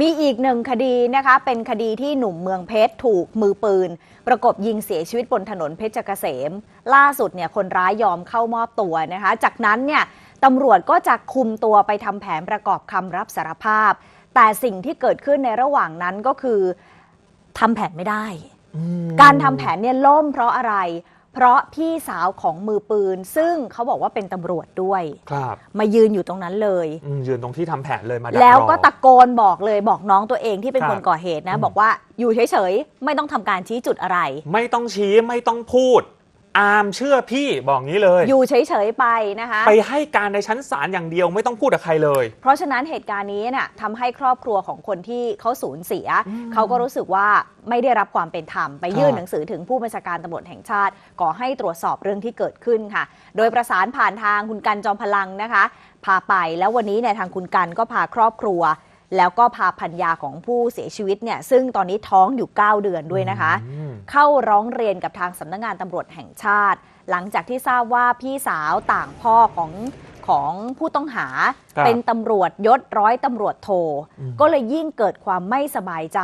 มีอีกหนึ่งคดีนะคะ เป็นคดีที่หนุ่มเมืองเพชรถูกมือปืน ประกบยิงเสียชีวิตบนถนนเพชรเกษม ล่าสุดเนี่ยคนร้ายยอมเข้ามอบตัวนะคะ จากนั้นเนี่ยตำรวจก็จะคุมตัวไปทำแผนประกอบคำรับสารภาพ แต่สิ่งที่เกิดขึ้นในระหว่างนั้นก็คือทำแผนไม่ได้ การทำแผนเนี่ยล่มเพราะอะไร เพราะพี่สาวของมือปืน ซึ่งเขาบอกว่าเป็นตำรวจด้วย ครับมายืนอยู่ตรงนั้นเลย อืมยืนตรงที่ทำแผนเลยมาดักแล้วรอก็ตะโกนบอกเลยบอกน้องตัวเองที่เป็นครับคนก่อเหตุนะ อืม บอกว่าอยู่เฉยๆ ไม่ต้องทำการชี้จุดอะไร ไม่ต้องชี้ไม่ต้องพูด อามเชื่อพี่บอกงี้เลย อยู่เฉยๆไปนะคะไปให้การในชั้นศาลอย่างเดียวไม่ต้องพูดกับใครเลย เพราะฉะนั้นเหตุการณ์นี้เนี่ยทำให้ครอบครัวของคนที่เขาสูญเสียอืมเขาก็รู้สึกว่าไม่ได้รับความเป็นธรรม ไปยื่นครับหนังสือถึงผู้บัญชาการตำรวจแห่งชาติขอให้ตรวจสอบเรื่องที่เกิดขึ้นค่ะ โดยประสานผ่านทางคุณกันจอมพลังนะคะ พาไปแล้ววันนี้เนี่ยทางคุณกันก็พาครอบครัว แล้วก็พาพันยาของผู้เสียชีวิตเนี่ยซึ่งตอนนี้ท้องอยู่ 9 เดือนด้วยนะคะอืมเข้าร้องเรียนกับทางสำนักงานตำรวจแห่งชาติ หลังจากที่ทราบว่าพี่สาวต่างพ่อของของผู้ต้องหาครับเป็นตำรวจยศร้อยตำรวจโทอืมก็เลยยิ่งเกิดความไม่สบายใจ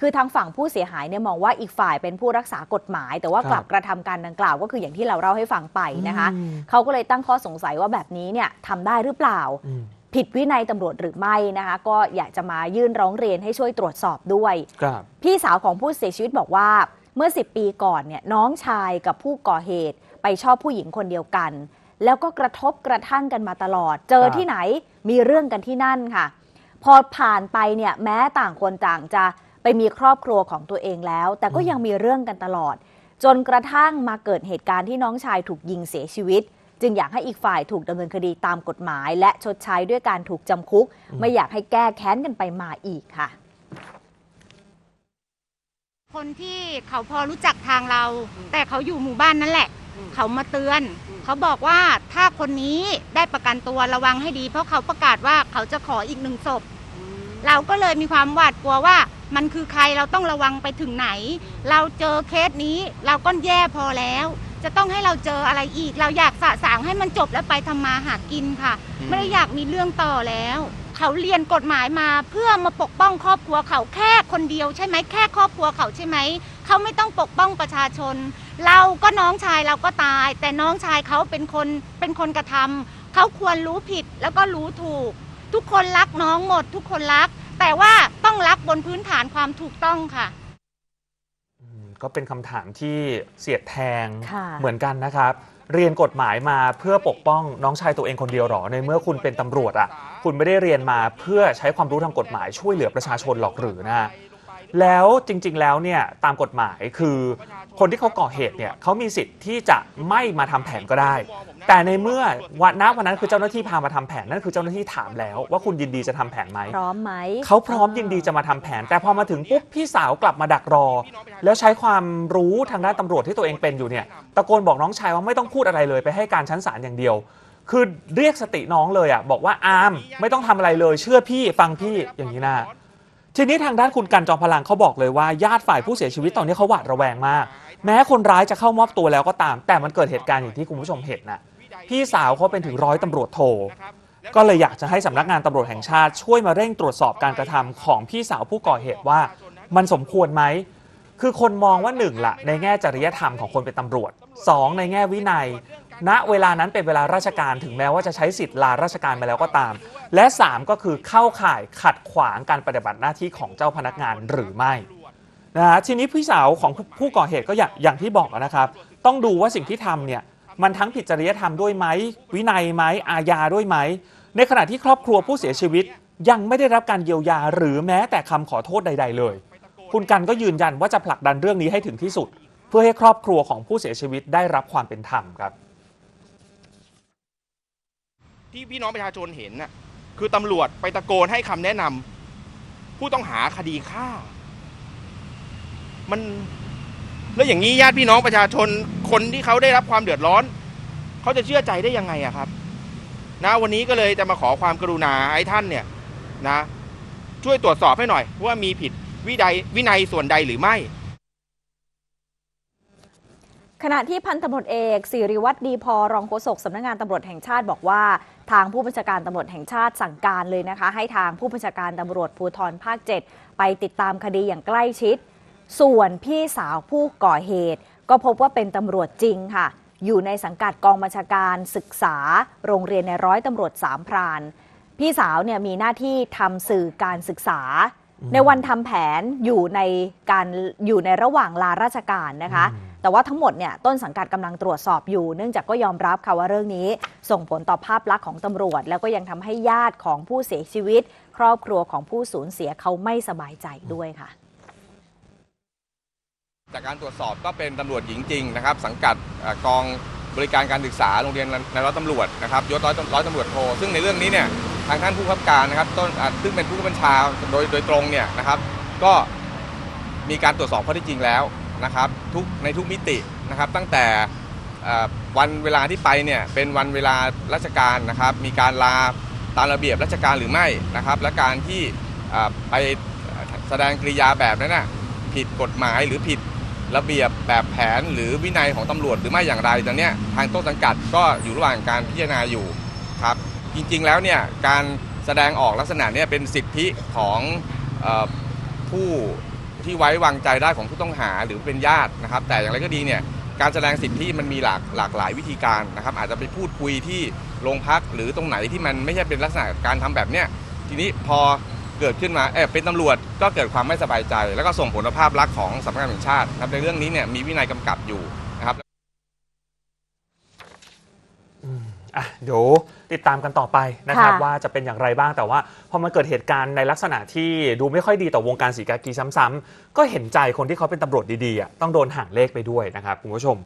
คือทางฝั่งผู้เสียหายเนี่ยมองว่าอีกฝ่ายเป็นผู้รักษากฎหมาย แต่ว่ากลับกระทำการดังกล่าวก็คืออย่างที่เราเล่าให้ฟังไปนะคะอืมเขาก็เลยตั้งข้อสงสัยว่าแบบนี้เนี่ยทำได้หรือเปล่าอืม ผิดวินัยตำรวจหรือไม่นะคะ ก็อยากจะมายื่นร้องเรียนให้ช่วยตรวจสอบด้วย ครับ พี่สาวของผู้เสียชีวิตบอกว่าเมื่อ 10 ปีก่อนเนี่ยน้องชายกับผู้ก่อเหตุ ไปชอบผู้หญิงคนเดียวกัน แล้วก็กระทบกระทั่งกันมาตลอด เจอครับ ที่ไหนมีเรื่องกันที่นั่นค่ะ พอผ่านไปเนี่ยแม้ต่างคนต่างจะไปมีครอบครัวของตัวเองแล้ว แต่ก็ยังมีเรื่องกันตลอด จนกระทั่งมาเกิดเหตุการณ์ที่น้องชายถูกยิงเสียชีวิต จึงอยากให้อีกฝ่ายถูกดำเนินคดีตามกฎหมาย และชดใช้ด้วยการถูกจำคุก ไม่อยากให้แก้แค้นกันไปมาอีกค่ะ คนที่เขาพอรู้จักทางเรา แต่เขาอยู่หมู่บ้านนั่นแหละ เขามาเตือน เขาบอกว่าถ้าคนนี้ได้ประกันตัวระวังให้ดี เพราะเขาประกาศว่าเขาจะขออีกหนึ่งศพเราก็เลยมีความหวาดกลัวว่ามันคือใครเราต้องระวังไปถึงไหน เราเจอเคสนี้เราก็แย่พอแล้ว จะต้องให้เราเจออะไรอีก เราอยากสะสางให้มันจบแล้วไปทำมาหากินค่ะไม่ได้อยากมีเรื่องต่อแล้ว เขาเรียนกฎหมายมาเพื่อมาปกป้องครอบครัวเขาแค่คนเดียวใช่ไหมแค่ครอบครัวเขาใช่ไหมเขาไม่ต้องปกป้องประชาชน เราก็น้องชายเราก็ตาย แต่น้องชายเขาเป็นคนเป็นคนกระทำเขาควรรู้ผิดแล้วก็รู้ถูก ทุกคนรักน้องหมด ทุกคนรัก แต่ว่าต้องรักบนพื้นฐานความถูกต้องค่ะอืม ก็เป็นคำถามที่เสียดแทงค่ะเหมือนกันนะครับ เรียนกฎหมายมาเพื่อปกป้องน้องชายตัวเองคนเดียวหรอ ในเมื่อคุณเป็นตำรวจอะ คุณไม่ได้เรียนมาเพื่อใช้ความรู้ทางกฎหมายช่วยเหลือประชาชนหรอกหรือนะ แล้วจริง ๆ แล้วเนี่ยตามกฎหมายคือคนที่เขาก่อเหตุเนี่ยเขามีสิทธิ์ที่จะไม่มาทำแผนก็ได้ แต่ในเมื่อวันน้วันนั้นคือเจ้าหน้าที่พามาทำแผนนั่นคือเจ้าหน้าที่ถามแล้ว ว่าคุณยินดีจะทำแผนไหมพร้อมไหมเขาพร้อมยินดีจะมาทำแผน แต่พอมาถึงปุ๊บพี่สาวกลับมาดักรอ แล้วใช้ความรู้ทางด้านตำรวจที่ตัวเองเป็นอยู่เนี่ยตะโกนบอกน้องชายว่าไม่ต้องพูดอะไรเลยไปให้การชั้นศาลอย่างเดียว คือเรียกสติน้องเลยอะบอกว่าอามไม่ต้องทำอะไรเลย เชื่อพี่ฟังพี่อย่างนี้นะ ทีนี้ทางด้านคุณกันจอมพลังเขาบอกเลยว่าญาติฝ่ายผู้เสียชีวิตตอนนี้เขาหวาดระแวงมาก แม้คนร้ายจะเข้ามอบตัวแล้วก็ตาม แต่มันเกิดเหตุการณ์อย่างที่คุณผู้ชมเห็นนะพี่สาวเขาเป็นถึงร้อยตำรวจโทก็เลยอยากจะให้สำนักงานตำรวจแห่งชาติช่วยมาเร่งตรวจสอบการกระทำของพี่สาวผู้ก่อเหตุว่า มันสมควรไหมคือคนมองว่าหนึ่งละในแง่จริยธรรมของคนเป็นตำรวจสองในแง่วินัย ณเวลานั้นเป็นเวลาราชการถึงแม้ว่าจะใช้สิทธิ์ลาราชการมาแล้วก็ตาม และสามก็คือเข้าข่ายขัดขวางการปฏิบัติหน้าที่ของเจ้าพนักงานหรือไม่นะฮะทีนี้พี่สาวของผู้ก่อเหตุก็อย่างอย่างที่บอกนะครับ ต้องดูว่าสิ่งที่ทำเนี่ยมันทั้งผิดจริยธรรมด้วยไหมวินัยไหมอาญาด้วยไหม ในขณะที่ครอบครัวผู้เสียชีวิต ยังไม่ได้รับการเยียวยาหรือแม้แต่คำขอโทษใด ๆ เลย คุณกันก็ยืนยันว่าจะผลักดันเรื่องนี้ให้ถึงที่สุด เพื่อให้ครอบครัวของผู้เสียชีวิตได้รับความเป็นธรรมครับ ที่พี่น้องประชาชนเห็นน่ะคือตำรวจไปตะโกนให้คำแนะนำผู้ต้องหาคดีฆ่า มันแล้วอย่างนี้ญาติพี่น้องประชาชนคนที่เขาได้รับความเดือดร้อน เขาจะเชื่อใจได้ยังไงอะครับ นะ วันนี้ก็เลยจะมาขอความกรุณาให้ท่านเนี่ยนะ ช่วยตรวจสอบให้หน่อยว่ามีผิดวินัยวินัยส่วนใดหรือไม่ ขณะที่พันตำรวจเอกสิริวัตรดีพอรองโฆษกสำนักงานตำรวจแห่งชาติบอกว่า ทางผู้บัญชาการตำรวจแห่งชาติสั่งการเลยนะคะ ให้ทางผู้บัญชาการตำรวจภูธรภาค 7 ไปติดตามคดีอย่างใกล้ชิด ส่วนพี่สาวผู้ก่อเหตุ ก็พบว่าเป็นตำรวจจริงค่ะ อยู่ในสังกัดกองบัญชาการศึกษา โรงเรียนในร้อยตำรวจสามพราน พี่สาวเนี่ยมีหน้าที่ทำสื่อการศึกษาในวันทำแผนอยู่ในการอยู่ในระหว่างลาราชการนะคะอืม แต่ว่าทั้งหมดเนี่ยต้นสังกัดกำลังตรวจสอบอยู่ เนื่องจากก็ยอมรับค่ะว่าเรื่องนี้ ส่งผลต่อภาพลักษณ์ของตำรวจ แล้วก็ยังทำให้ญาติของผู้เสียชีวิต ครอบครัวของผู้สูญเสียเขาไม่สบายใจด้วยค่ะ จากการตรวจสอบก็เป็นตำรวจหญิงจริงนะครับ สังกัดอกองบริการการศึกษาโรงเรียนในร้อยตำรวจนะครับยศร้อยร้อยตำรวจโทซึ่งในเรื่องนี้เนี่ยทางท่านผู้บังคับการนะครับต้นซึ่งเป็นผู้บัญชาโดยโดยตรงเนี่ยนะครับ ก็มีการตรวจสอบข้อท็จจริงแล้ว นะครับทุกในทุกมิตินะครับตั้งแต่วันเวลาที่ไปเนี่ยเป็นวันเวลาราชการนะครับ มีการลาตามระเบียบราชการหรือไม่นะครับ และการที่ไปแสดงกริยาแบบนั้นน่ะผิดกฎหมายหรือผิดระเบียบแบบแผนหรือวินัยของตำรวจหรือไม่อย่างไรตอนนี้ทางต้นสังกัดก็อยู่ระหว่างการพิจารณาอยู่ครับจริงๆแล้วเนี่ยการแสดงออกลักษณะเนี้เป็นสิทธิของอผู้ ที่ไว้วางใจได้ของผู้ต้องหาหรือเป็นญาตินะครับ แต่อย่างไรก็ดีเนี่ยการแสดงสิทธิมันมีหลากหลากหลายวิธีการนะครับ อาจจะไปพูดคุยที่โรงพักหรือตรงไหนที่มันไม่ใช่เป็นลักษณะการทำแบบเนี้ยทีนี้พอเกิดขึ้นมาเออเป็นตำรวจก็เกิดความไม่สบายใจ แล้วก็ส่งผลต่อภาพลักษณ์ของสำนักงานแห่งชาตินะครับในเรื่องนี้เนี่ยมีวินัยกำกับอยู่นะครับ อะเดี๋ยวติดตามกันต่อไปนะครับค่ะว่าจะเป็นอย่างไรบ้างแต่ว่าพอมันเกิดเหตุการณ์ในลักษณะที่ดูไม่ค่อยดีต่อวงการสีกากีซ้ำๆก็เห็นใจคนที่เขาเป็นตำรวจดีๆอะต้องโดนห่างเลขไปด้วยนะครับคุณผู้ชม